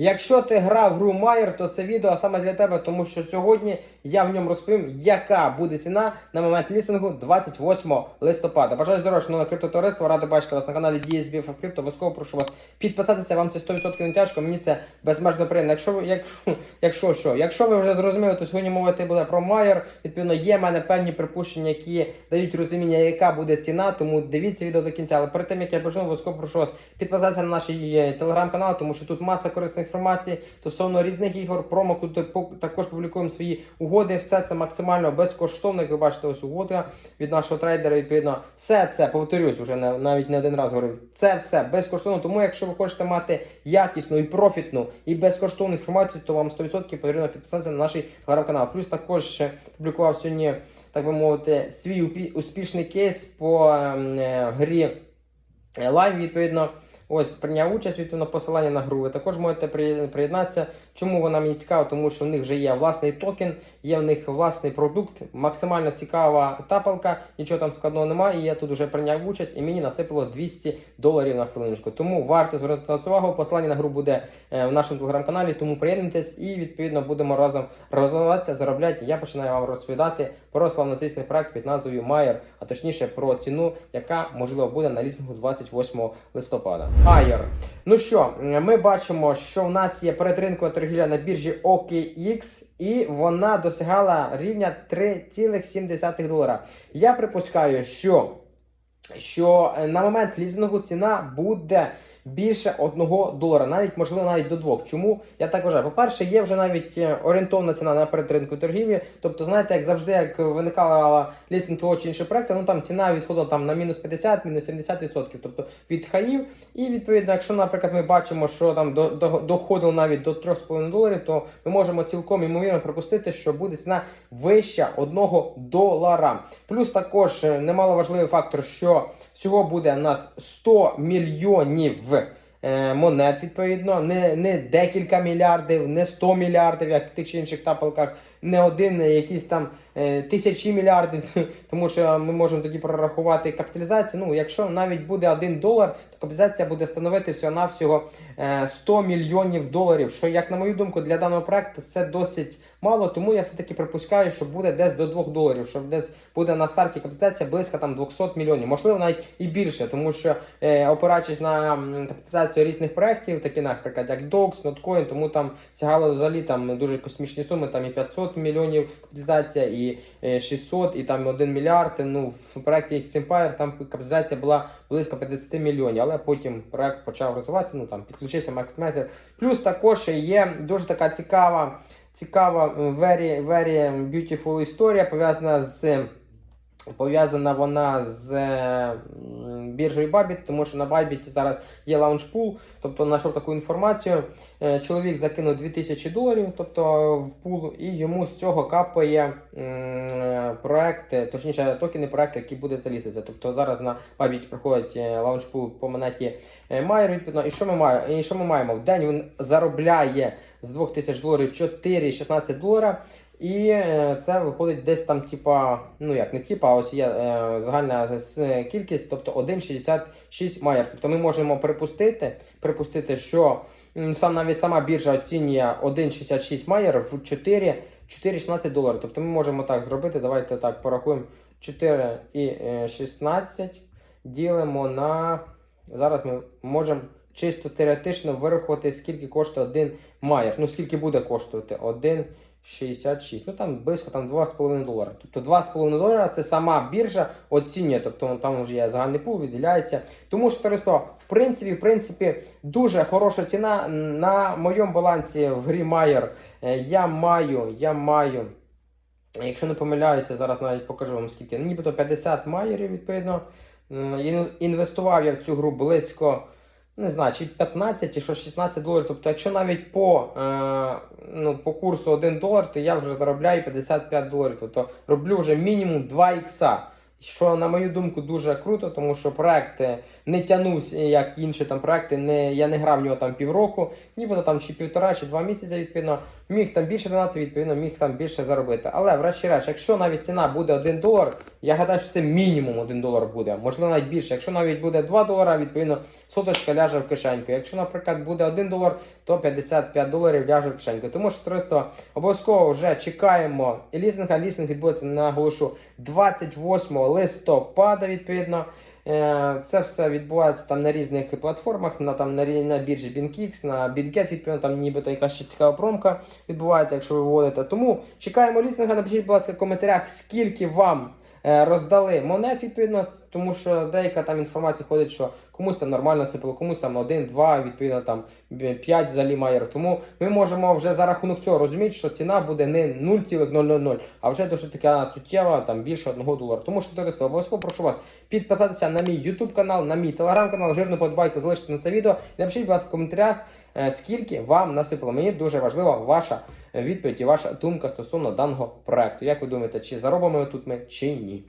Якщо ти грав гру Майер, то це відео саме для тебе, тому що сьогодні я в ньому розповім, яка буде ціна на момент лісингу 28 листопада. Бажаю здоров'я, шановне криптотовариство, радий бачити вас на каналі DSB of Crypto. Обов'язково прошу вас підписатися, вам це 100% не тяжко, мені це безмежно приємно. Якщо, ви- якщо, якщо що, якщо ви вже зрозуміли, то сьогодні мовити буде про Майер. Відповідно, є в мене певні припущення, які дають розуміння, яка буде ціна, тому дивіться відео до кінця. Але перед тим як я почну, обов'язково прошу вас підписатися на наш е, телеграм-канал, тому що тут маса корисної інформації стосовно різних ігор, промоку також публікуємо свої угоди. Все це максимально безкоштовно. Як ви бачите, ось угода від нашого трейдера. Відповідно, все це повторюсь, вже навіть не один раз говорив. Це все безкоштовно. Тому, якщо ви хочете мати якісну і профітну і безкоштовну інформацію, то вам 100% потрібно підписатися на наш телеграм-канал. Плюс також публікував сьогодні, так би мовити, свій успішний кейс по ем, е, грі Лайм, відповідно, ось прийняв участь, відповідно, посилання на гру. Ви також можете приєднатися. Чому вона мені цікава? Тому що в них вже є власний токен, є в них власний продукт, максимально цікава тапалка, нічого там складного немає. І я тут вже прийняв участь, і мені насипало 200 доларів на хвилиночку. Тому варто звернути на це увагу. Посилання на гру буде е, в нашому телеграм-каналі, тому приєднуйтесь і відповідно будемо разом розвиватися, заробляти. Я починаю вам розповідати про славнозвісний проект під назвою Майер, а точніше про ціну, яка можливо буде на лісингу 28 листопада. Айер. Ну що, ми бачимо, що в нас є передринкова торгівля на біржі OKX, і вона досягала рівня 3,7 долара. Я припускаю, що що е, на момент лізингу ціна буде більше 1 долара, навіть можливо навіть до 2. Чому я так вважаю? По-перше, є вже навіть е, орієнтовна ціна на передринку торгівлі. Тобто, знаєте, як завжди, як виникала лістинг того чи іншого проекту, ну там ціна відходила там на мінус 50, мінус 70%, тобто від хаїв. І відповідно, якщо, наприклад, ми бачимо, що там до, доходило навіть до 3,5 доларів, то ми можемо цілком ймовірно припустити, що буде ціна вища 1 долара. Плюс також е, немало важливий фактор, що всього буде у нас 100 мільйонів монет, відповідно, не, не декілька мільярдів, не 100 мільярдів, як в тих чи інших тапалках, не один, е, якісь там е, тисячі мільярдів, тому що ми можемо тоді прорахувати капіталізацію. Ну, якщо навіть буде 1 долар, то капіталізація буде становити всього-навсього е, 100 мільйонів доларів. Що, як на мою думку, для даного проекту це досить мало, тому я все-таки припускаю, що буде десь до 2 доларів, що десь буде на старті капіталізація близько там 200 мільйонів, можливо, навіть і більше, тому що е, опираючись на м, капіталізацію різних проєктів, такі, наприклад, як Dox, Notcoin, тому там сягало взагалі там дуже космічні суми, там і 500 мільйонів капіталізація, і е, 600, і там 1 мільярд. Ну, в проєкті X Empire там капіталізація була близько 50 мільйонів, але потім проект почав розвиватися, ну там підключився MarketMeter. Плюс також є дуже така цікава, цікава, very, very beautiful історія пов'язана з. Пов'язана вона з е, біржею Bybit, тому що на Bybit зараз є лаунчпул, тобто знайшов таку інформацію. Е, Чоловік закинув 2000 доларів, тобто в пул, і йому з цього капає е, проект, точніше токени проекту, який буде залізтися. Тобто зараз на Bybit приходить лаунчпул по монеті Майер, відповідно. І що ми маємо? І що ми маємо? В день він заробляє з 2000 доларів 4,16 долара. І е, це виходить десь там, типа, ну як не типа, а ось є е, загальна кількість, тобто 1,66 майер. Тобто ми можемо припустити, припустити, що сам навіть сама біржа оцінює 1,66 майер в 4, 4,16 доларів. Тобто ми можемо так зробити. Давайте так порахуємо 4,16 ділимо на. Зараз ми можемо чисто теоретично вирахувати, скільки коштує один майер. Ну, скільки буде коштувати 1,66. Ну там близько там 2,5 долара. Тобто 2,5 долара це сама біржа оцінює. Тобто там вже є загальний пул, виділяється. Тому що товариство, в принципі, в принципі, дуже хороша ціна. На моєму балансі в грі Майер е, я маю, я маю. Якщо не помиляюся, зараз навіть покажу вам скільки. Нібито 50 майерів, відповідно. Інвестував я в цю гру близько, не знаю, чи 15, чи що 16 доларів. Тобто, якщо навіть по, е, ну, по курсу 1 долар, то я вже заробляю 55 доларів. Тобто роблю вже мінімум 2 ікса. Що, на мою думку, дуже круто, тому що проект е, не тягнувся, як інші там проекти. Не, я не грав в нього там півроку, нібито там чи півтора, чи два місяці, відповідно, міг там більше донати, відповідно, міг там більше заробити. Але, врешті-решт, якщо навіть ціна буде 1 долар, я гадаю, що це мінімум 1 долар буде, можливо, навіть більше. Якщо навіть буде 2 долара, відповідно, соточка ляже в кишеньку. Якщо, наприклад, буде 1 долар, то 55 доларів ляже в кишеньку. Тому що товариство обов'язково вже чекаємо лізинга. Лізинг відбудеться наголошу 28 листопада, відповідно. Е, Це все відбувається там на різних платформах, на там на, на біржі BinkX, на BitGet, відповідно, там нібито якась ще цікава промка відбувається, якщо ви вводите. Тому чекаємо лістинга. Напишіть, будь ласка, в коментарях, скільки вам роздали монет, відповідно, тому що деяка там інформація ходить, що комусь там нормально сипало, комусь там 1, 2, відповідно там 5 взагалі майер. Тому ми можемо вже за рахунок цього розуміти, що ціна буде не 0,000, а вже дуже така суттєва, там більше 1 долара. Тому що товариство, обов'язково прошу вас підписатися на мій YouTube канал, на мій телеграм канал, жирну подбайку залишити на це відео. Напишіть, будь ласка, в коментарях, е, скільки вам насипало. Мені дуже важлива ваша відповідь і ваша думка стосовно даного проекту. Як ви думаєте, чи заробимо тут ми, чи ні?